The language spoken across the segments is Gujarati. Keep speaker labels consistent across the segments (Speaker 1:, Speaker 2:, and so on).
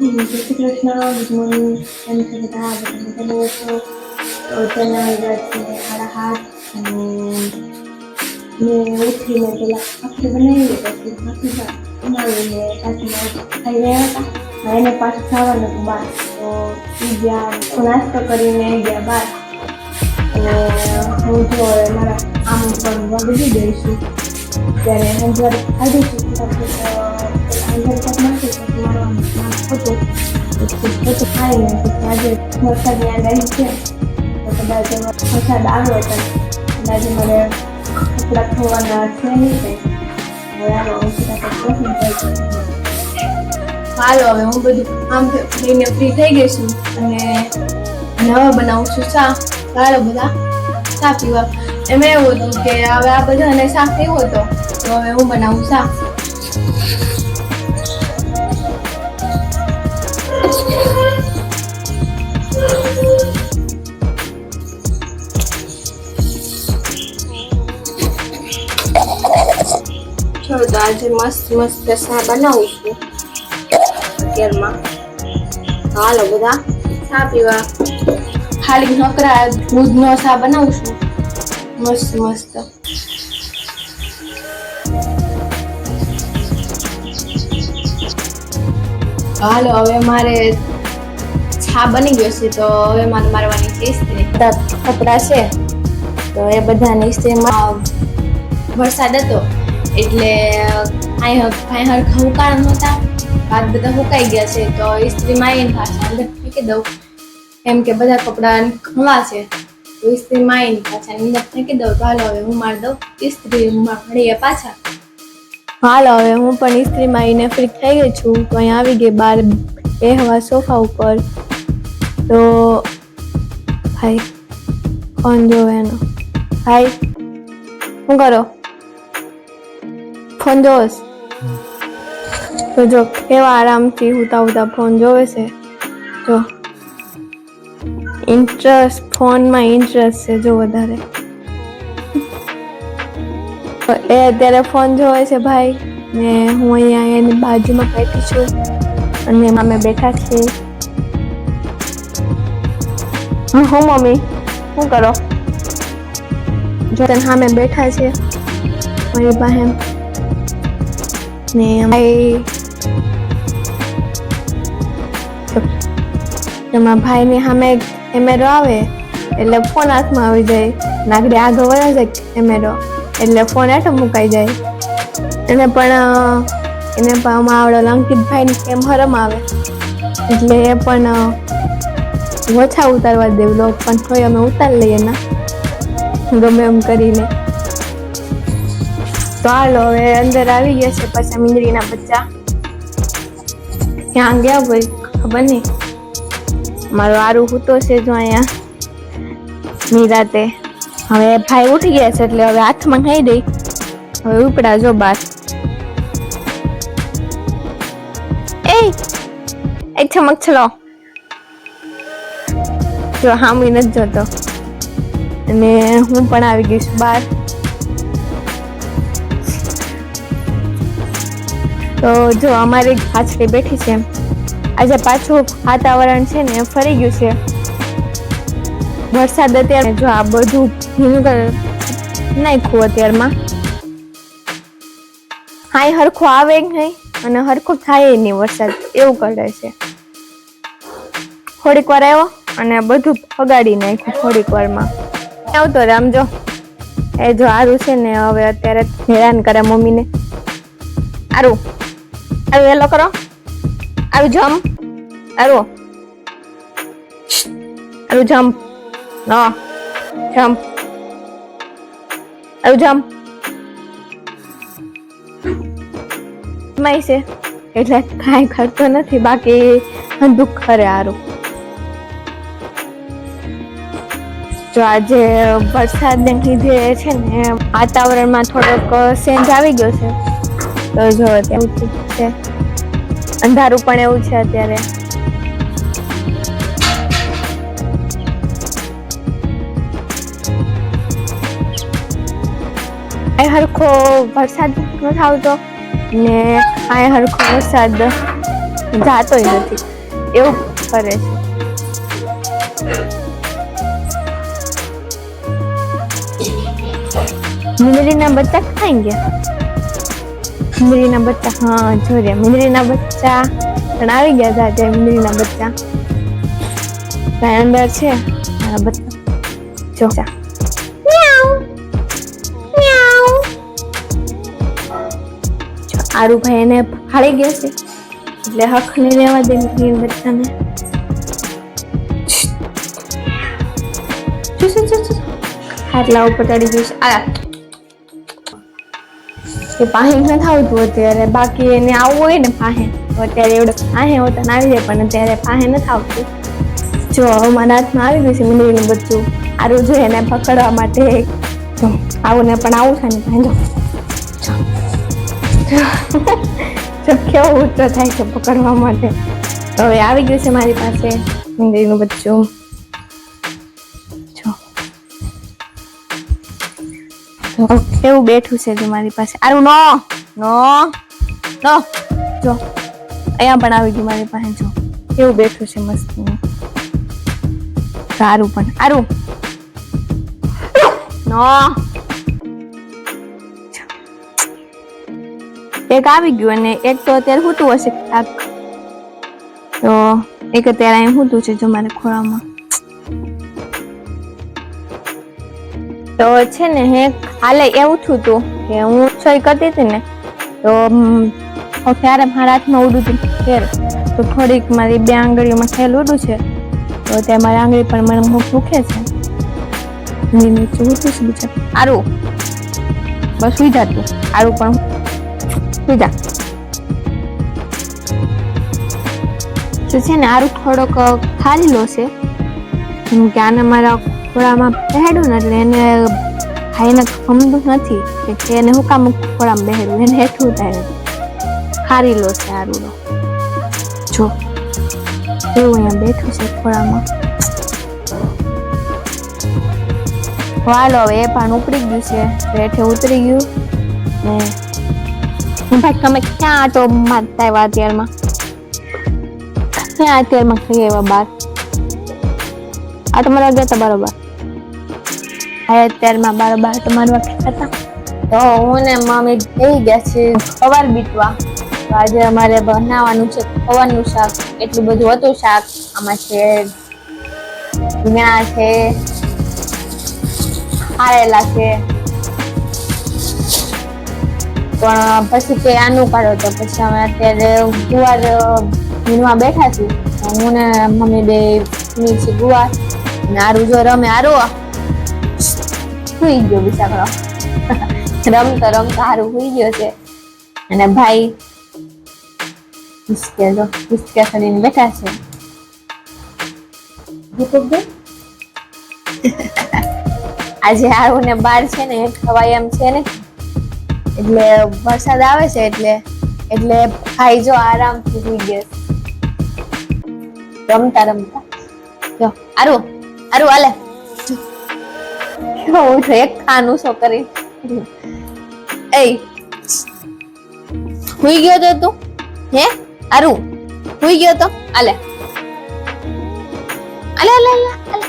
Speaker 1: જય શ્રી કૃષ્ણ ગુડ મોર્નિંગ કેમ છો બધા બધા મજામાં છો તો અત્યારના વાગ્યા છે સાડા હાથ અને મેં ઉઠીને પેલા ભાખરી બનાવી પછી ભાખરી બનાવીને પાછી મારે ખાઈ રહ્યા હતા એને પાછું ખાવાનું હતું બહાર તો એ ગયા નાસ્તો કરીને ગયા બહાર અને હું જો હવે મારા આમ પણ વગડી દઈશું ત્યારે હંજવાર ખાધું છું હંજવાર હતો બધું ખાઈને પછી આજે વરસાદની આગાહી છે તો કદાચ વરસાદ આવ્યો તો કદાચ મારે કપડાં ધોવાના છે નહીં હવે કરી
Speaker 2: હાલો, હવે હું બધું આમ લઈને ફ્રી થઈ ગઈ છું અને નવા બનાવું છું ચા. ચાલો બધા, ચા પીવા. એમ એવું હતું કે હવે આ બધાને ચા પીવો હતો? તો હવે હું બનાવું ચા. તો આજે મસ્ત મસ્ત ચા બનાવું છું. અત્યારમાં. હાલો બધા ચા પીવા. ખાલી નોકરા દૂધનો ચા બનાવું છું. મસ્ત મસ્ત. હાલો હવે મારે છા બની ગયો છે તો હવે મારે મારવાની છે. ઇસ્ત્રી બધા કપડાં છે તો એ બધાની ઇસ્ત્રીમાં વરસાદ હતો. એટલે હરખા ઉકાળા નહોતા હાથ બધા હુકાઈ ગયા છે, તો ઇસ્ત્રીમાં આવીને પાછા. અંદર ફેંકી દઉં કેમ કે બધા કપડાં ખવા છે. તો ઇસ્ત્રીમાં આવીને પાછા. અંદર ફેંકી દઉં તો હાલો હવે હું મારી દઉં ઇસ્ત્રી મળીએ પાછા. હાલો હવે હું પણ ઇસ્ત્રી આવીને ફ્રી થઈ ગઈ છું. તો અહીં આવી ગઈ બાર બેહવા સોફા ઉપર. તો ભાઈ કોણ જોવે એનો. ભાઈ, શું કરો? ફોન જોવસ તો જો કેવા આરામથી હુતા હુતા ફોન જોવે છે. જો ઇન્ટરેસ્ટ ફોનમાં ઇન્ટરેસ્ટ છે જો વધારે. એ અત્યારે ફોન જોવે છે ભાઈ. ને હું અહીંયા એની બાજુમાં બેઠી છું. અને એમાં અમે બેઠા છીએ. હા મમ્મી? શું કરો? જો સામે બેઠા છે. મારી પાસે ને એમાં ભાઈની સામે કેમેરો આવે, એટલે ફોન હાથમાં આવી જાય. નાગડી આગળ વળે જાય કેમેરો એટલે ફોન હેઠો મુકાઈ જાય. એને પણ એને પણ આમાં આવડે અંકિતભાઈની કેમ હરમ આવે. એટલે એ પણ ઓછા ઉતારવા દેવ લોક પણ થોડી અમે ઉતારી લઈએ ના. ગમે એમ કરીને. તો હાલો, હવે અંદર આવી ગયા છે પાછા મીંદડીના બચ્ચા. ક્યાં ગયા ભાઈ ખબર નહીં. મારો આરું હૂતો છે જો અહીંયા. નિરાતે હવે ભાઈ ઉઠી ગયા છે એટલે હવે હાથમાં ખાઈ દઈ. હવે ઉપડા જો બાર. એ એ ચમક છલો જો હામી નથી જોતો. અને હું પણ આવી ગઈ છું બહાર તો જો અમારી પાછળી બેઠી છે. આજે પાછું વાતાવરણ છે ને ફરી ગયું છે. વરસાદ અત્યારે જો આ બધું ભીનું નાખ્યું અત્યારમાં. હાઈ હરખો આવે નહીં? અને હરખો થાય નહીં વરસાદ, એવું કરે છે. થોડીક વાર આવ્યો અને બધું ફગાડી નાખ્યું થોડીક વારમાં. આવતો રે આમ જો. એ જો આરું છે ને, હવે અત્યારે હેરાન કરે મમ્મીને. આરું આરું હેલો કરો. આરું જમ. આરું આરું જમ. ન જમ. આવું જમ. માય છે. એટલે કાંઈ કરતો નથી, બાકી દુઃખ ખરે આરું જો આજે વરસાદને લીધે છે ને વાતાવરણમાં થોડોક ચેન્જ આવી ગયો છે. તો જો એવું છે. અંધારું પણ એવું છે અત્યારે. અહીં હરખો વરસાદ નથી આવતો ને અહીં હરખો વરસાદ જાતોય નથી. એવું કરે છે. મીંદડીના બચ્ચા ખાઈ ગયા? મીંદડીના બચ્ચા, હા, જો રે મીંદડીના બચ્ચા. પણ આવી ગયા હતા તે મિંદરીના બચ્ચા. ત્યાં અંદર છે? મારા બચ્ચા. જો. આરુભાઈ એને ફાળી ગયા છે. એટલે હક નહીં લેવા દે મિંદરીના બચ્ચાને. ખાટલા ઉપર ચડી ગયું છે. આ એ પાહે નથી આવતું અત્યારે. બાકી એને આવવું હોય ને પાહે. અત્યારે એવડે પાહે હોતા આવી જાય, પણ અત્યારે પાહે નથી આવતું જો હવે મારા હાથમાં આવી ગયું છે મીંદડીનું બચ્ચું આરું જોઈએ એને પકડવા માટે. આવું ને પણ આવું છે ને ભાઈ જો. કેવો ઊંચો થાય છે પકડવા માટે. હવે આવી ગયું છે મારી પાસે મીંદડીનું બચ્ચું તો કેવું બેઠું છે જો મારી પાસે. આરું નો નો નો, જો. અહીંયા પણ આવી ગયું મારી પાસે, જો. કેવું બેઠું છે મસ્ત સારું પણ. આરું નો. એક આવી ગયું અને એક તો અત્યારે હૂતું હશે. તો એક અત્યારે અહીં હૂતું છે જો મારે ખોળામાં. તો છે ને હે, હાલે એવું થયું હતું કે હું સહી કરતી હતી ને, તો હું ક્યારે મારા હાથમાં ઉડું હતું ફેર. તો થોડીક મારી બે આંગળીઓમાં ખેલ ઉડું છે. તો તે મારી આંગળી પણ મને હું દુખે છે. નીચે ઉડતું છે બીજા. આરું. બસ સુઈ જા તું. આરું પણ સુઈ જા. તો છે ને આરું થોડોક ખાલી લો છે. કે આને મારા ખોળામાં પહેડું ને એટલે એને ખાઈને ગમતું નથી. કે એને હું કામ ખોળામાં બેહડું? એને હેઠું થાય ખારી લો છે આરુડો જો, એવું અહીંયા બેઠું છે ખોળામાં વાલો, હવે એ પણ ઉપડી ગયું છે. બેઠે ઉતરી ગયું. ને ભાઈ તમે ક્યાં આટો મારતા આવ્યા અત્યારમાં? ક્યાં અત્યારમાં ખાઈ આવ્યા બાર? આટો મારવા ગયા હતા બરોબર. હા અત્યારમાં બાર બાર આટો મારવા ગયા હતા. તો હું ને મમ્મી જઈ ગયા છે ખવાર બીટવા આજે અમારે બનાવવાનું છે ખવાનું શાક. એટલું બધું હતું શાક. આમાં છે ભીંગણા છે, ખારેલા છે. પણ પછી તે આનું કાઢો તો પછી અમે અત્યારે ગુવાર ભીનવા બેઠા છીએ. હું ને મમ્મી બે ભીની છે ગુવાર. ને આરું જો રમે આરું સુઈ ગયો બિચારો. રમતો રમતો હારું સુઈ ગયો છે. અને ભાઈ હિસકે જો કરીને બેઠા છે. આજે આવું ને બાર છે ને ખવાય એમ છે ને. એટલે વરસાદ આવે છે એટલે એટલે ભાઈ જો આરામથી સુઈ ગયો રમતા રમતા. જો આરું હાલે જો. કેવું છે ખાનું સો કરી. એ, હુઈ ગયો તો તું? હે? આરું હુઈ ગયો તો? આલે. આલે આલે આલે આલે.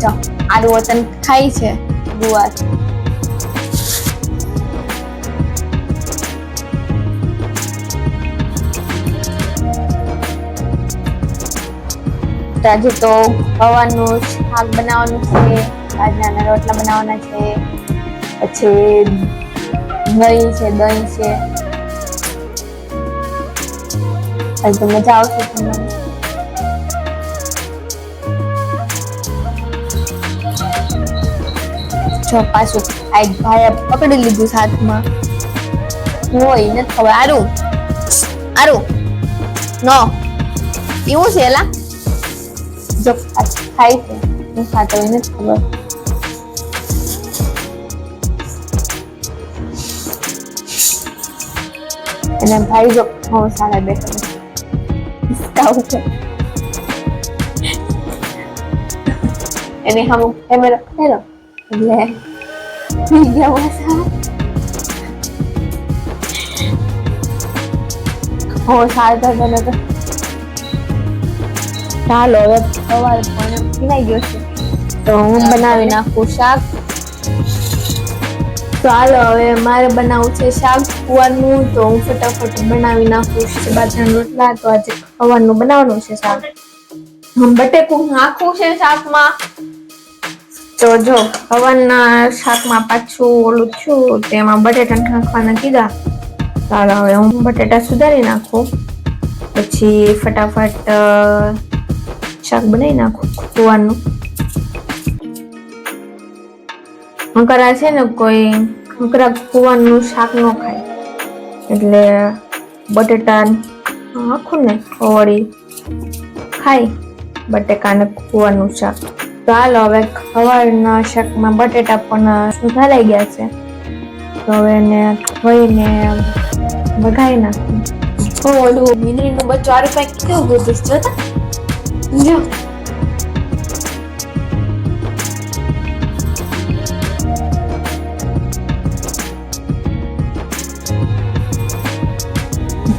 Speaker 2: જો આરું વતન ખાય છે ગુવાર. તો આજે તો ગવાનું શાક બનાવવાનું છે, આજના રોટલા બનાવવાના છે, પછી દહીં છે દહીં છે. આજે તો મજા આવશે તમને જો પાછું આ એક ભાઈ પકડી લીધું સાથમાં હોય, નથી ખબર. આરું આરું, નો, એવું છે એલા? જો થાય છે હું ખાતો હોય નથી ખબર અને ભાઈ જો હું સારા બેઠો છે. હિસકા ઉપર એની સામે કેમેરો ફેરો એટલે થઈ ગયા પાછા હો સાત હતા તો ચાલો હવે સવાર પણ પીવાઈ ગયો છે. તો હું બનાવી નાખું શાક. તો હાલો હવે મારે બનાવવું છે શાક કુવાનું. તો હું ફટાફટ બનાવી નાખું છે બાજરાના રોટલા. તો આજે ખવાનું બનાવવાનું છે શાક. હું બટેકું નાખવું છે શાકમાં. તો જો હવનના શાકમાં પાછું ઓલું છું તેમાં બટેટા નાખવાના કીધા. ચાલો હવે હું બટેટા સુધારી નાખું. પછી ફટાફટ શાક બનાવી નાખું કુવારનું મકરા છે ને કોઈ મકરા કુવારનું શાક ન ખાય. એટલે બટેટા આખું ને વળી ખાય બટેકા ને કુવારનું શાક. તો હાલો હવે ખવાડના શાકમાં બટેટા પણ સુધારાઈ ગયા છે. તો હવે એને ધોઈને વઘાઈ નાખું. ઓલું મીંદડીનું બચ્ચું આરે કંઈક કેવું ગયું જોતા? જો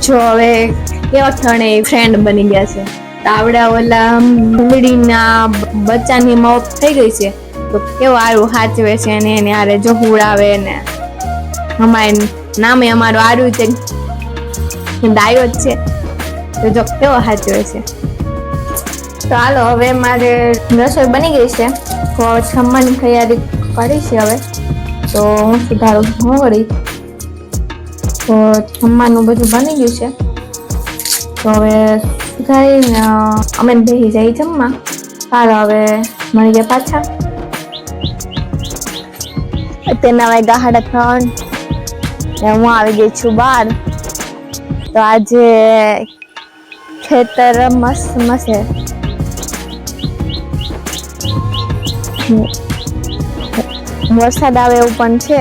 Speaker 2: જો હવે કેવા થણે ફ્રેન્ડ બની ગયા છે. તાવડા ઓલા ડુંગળીના બચ્ચાની મોત થઈ ગઈ છે. તો કેવું આરું સાચવે છે અને એને આરે જો હુડાવે ને. અમારે નામે અમારું આરું છે. ડાયો છે. તો જો કેવો સાચવે છે. તો હાલો, હવે મારે રસોઈ બની ગઈ છે. તો જમવાની તૈયારી કરી છે હવે. તો હું સુધારું, હું વળી. તો જમવાનું બધું બની ગયું છે. તો હવે સુધારીને અમે બેસી જઈ જમવા. સારું હવે મળી ગયા પાછા. તેના વાગ્યા સાડા ત્રણ. હું આવી ગઈ છું બહાર તો આજે ખેતર મસ્ત મસ્ત વરસાદ આવે એવું પણ છે.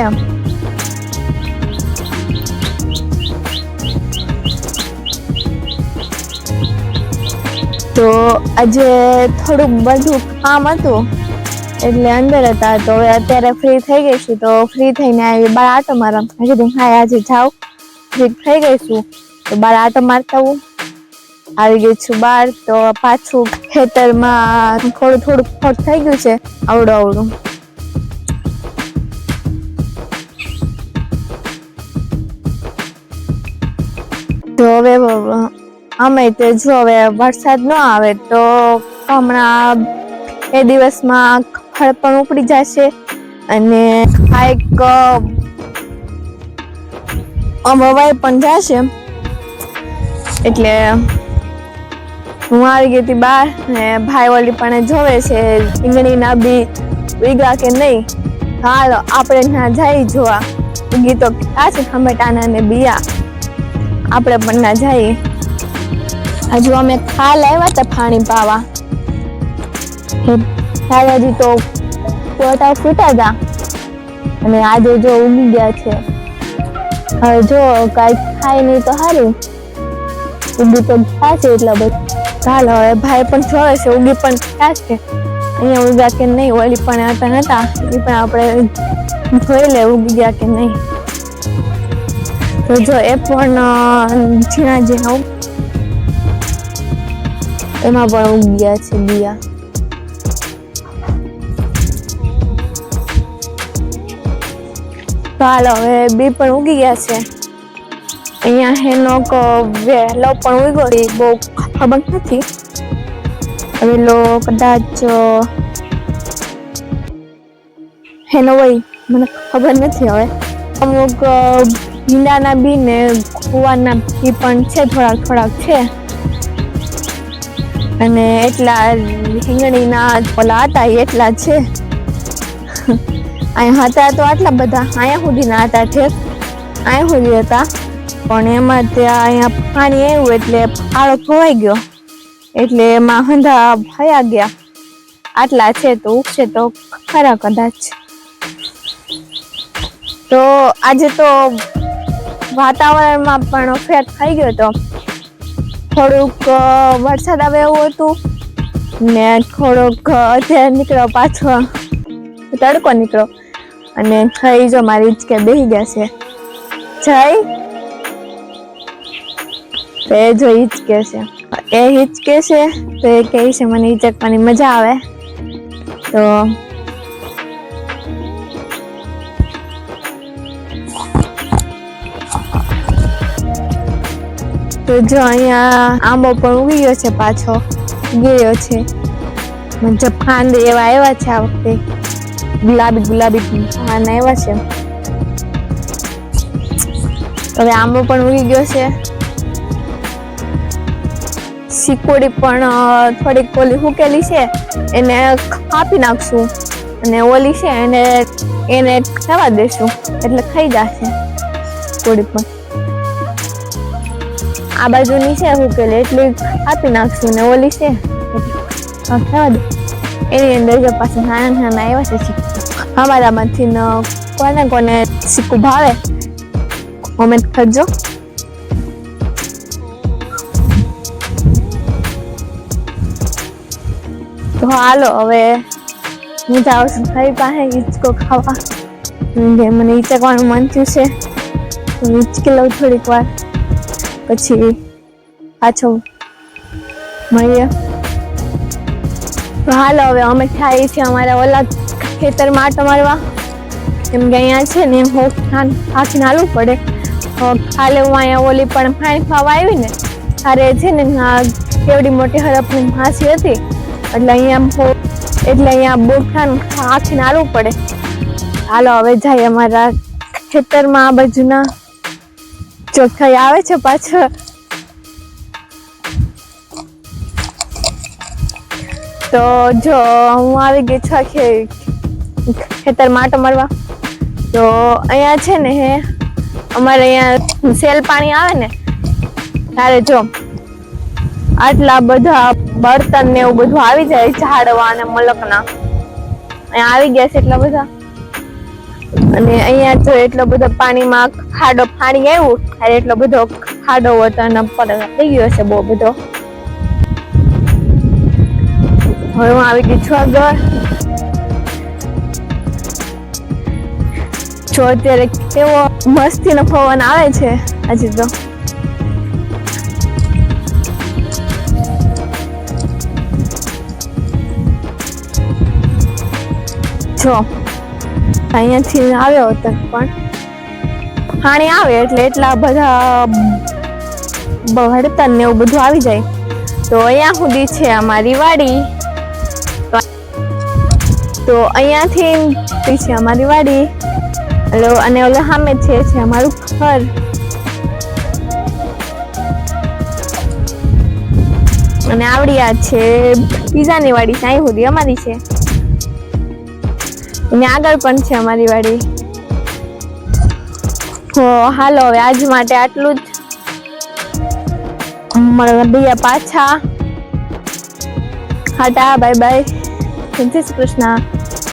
Speaker 2: તો આજે થોડુંક બધું કામ હતું, એટલે અંદર હતા. તો હવે અત્યારે ફ્રી થઈ ગઈ છું. તો ફ્રી થઈને આવી બાર આટો મારવા. મેં કીધું હા આજે જાઉં ફ્રી થઈ ગઈ છું. તો બાર આટો મારતા આવું આવી ગઈ છું બહાર તો પાછું ખેતરમાં થોડું થોડું ખોટ થઈ ગયું છે આવડું આવડું તો હવે અમે તે જો હવે વરસાદ ન આવે તો હમણાં એ દિવસમાં ખડ પણ ઉપડી જશે અને આ એક વવાઈ પણ જશે એટલે હું આવી ગઈ હતી બહાર ને ભાઈ ઓલી પણ જોવે છે રીંગણીના બી ઉગ્યા કે નહીં. હાલો, આપણે ના જઈ જોવા. ગીતો ક્યાં છે ખમેટાના ને બિયા? આપણે પણ ના જઈએ. હજુ અમે ખાલ આવ્યા હતા પાણી પાવા. દાદાજી તો ફોટા ફૂટા હતા અને આજે જો ઉગી ગયા છે. હવે જો કાંઈ ખાય નહીં તો સારું ઉગી તો છે એટલા બધા. ચાલો, હવે ભાઈ પણ જોવે છે ઉગી પણ થયા છે. અહીંયા ઉગ્યા કે નહીં, ઓલી પણ હતા નતા, એ પણ આપણે જોઈ લે ઉગી ગયા કે નહીં. તો જો, એ પણ ઝીણા ઝીણા એમાં પણ ઉગી ગયા છે બિયા ચાલો, હવે બી પણ ઉગી ગયા છે. અહીંયા હેનોક વહેલો પણ ઉગ્યો છે બહુ ખબર નથી. વેલો કદાચ હેનો વય મને ખબર નથી હવે. અમુક ભીંડાના બી ને કુવાના બી પણ છે, થોડાક થોડાક છે. અને એટલા રીંગણીના પેલા હતા એટલા છે. અહીંયા હતા તો આટલા બધા, અહીંયા સુધીના હતા ઠેક. અહીંયા સુધી હતા. પણ એમાં ત્યાં અહીંયા પાણી આવ્યું એટલે આળો ખોવાઈ ગયો. એટલે એમાં હંધા ભયા ગયા. આટલા છે તો ઉગશે તો ખરા કદાચ. તો આજે તો વાતાવરણમાં પણ ફેર થઈ ગયો હતો થોડુંક વરસાદ આવે એવું હતું ને થોડોક અત્યારે નીકળ્યો પાછો. તડકો નીકળ્યો અને થઈ જો મારી હિંચકે બેસી ગયા છે. જય તો એ જો હિચકે છે. એ હિચકે છે, તો એ કહે છે, મને હિચકવાની મજા આવે. તો તો જો અહીંયા આંબો પણ ઉગી ગયો છે પાછો. ગયો છે. જફાન એવા આવ્યા છે આ વખતે. ગુલાબી ગુલાબી ફાન આવ્યા છે. હવે આંબો પણ ઉગી ગયો છે. સિકોડી પણ થોડીક ઓલી હુકેલી છે, એને કાપી નાખશું. અને ઓલી છે, એને એને ખાવા દેશું. એટલે ખાઈ જશે કોડી પણ. આ બાજુની છે હુકેલી, એટલી કાપી નાખશું ને ઓલી છે. ખાવા દે. એની અંદર જો પાસે નાના નાના આવ્યા છે અમારામાંથી કોને કોને સિક્કું ભાવે કોમેન્ટ કરજો. તો હાલો, હવે હું જાઉં છું ભાઈ પાસે હિંચકો ખાવા. જે મને હિંચકવાનું મન થયું છે. તો હિંચકી લઉં થોડીક વાર. પછી પાછો મળીએ. તો હાલો, હવે અમે ખાઈએ છીએ અમારા ઓલા ખેતરમાં આટો મારવા. કેમ કે અહીંયા છે ને ખાન હાથીને હાલવું પડે. કાલે હું અહીંયા ઓલી પણ ફાણી ખાવા આવી ને. ત્યારે છે ને કેવડી મોટી હરફની માસી હતી. એટલે અહીંયા એટલે અહીંયા બોઠાન આખી હાલવું પડે. હાલો, હવે જાય અમારા ખેતરમાં આ બાજુના. ચોખ્ખાઈ આવે છે પાછળ. તો જો, હું આવી ગઈ છું આખે ખેતર માટો મારવા. તો અહીંયા છે ને હે, અમારે અહીંયા સેલ પાણી આવે ને ત્યારે જો. આટલા બધા બર્તન ને એવું બધું આવી જાય ઝાડવા અને મલકના. આવી ગયા છે એટલા બધા. અને અહીંયા જો એટલો બધો પાણીમાં ખાડો પાણી આવ્યું, ત્યારે એટલો બધો ખાડો હતો અને પર થઈ ગયો છે બહુ બધો. હવે હું આવી ગઈ છું આગળ. જો અત્યારે કેવો મસ્તીનો પવન આવે છે આજે તો. જો અહીંયાથી આવ્યો હતો પણ પાણી આવે એટલે એટલા બધા બળતણ ને એવું બધું આવી જાય. તો અહીંયા સુધી છે અમારી વાડી. તો- અહીંયાથી છે અમારી વાડી. હલો, અને ઓલો સામે છે અમારું ઘર. અને આવડી આ છે પીઝાની વાડી અહીં સુધી અમારી છે. અને આગળ પણ છે અમારી વાડી. હો, હાલો, હવે આજ માટે આટલું જ. બીજા પાછા. હાટા બાય બાય જય શ્રી કૃષ્ણ.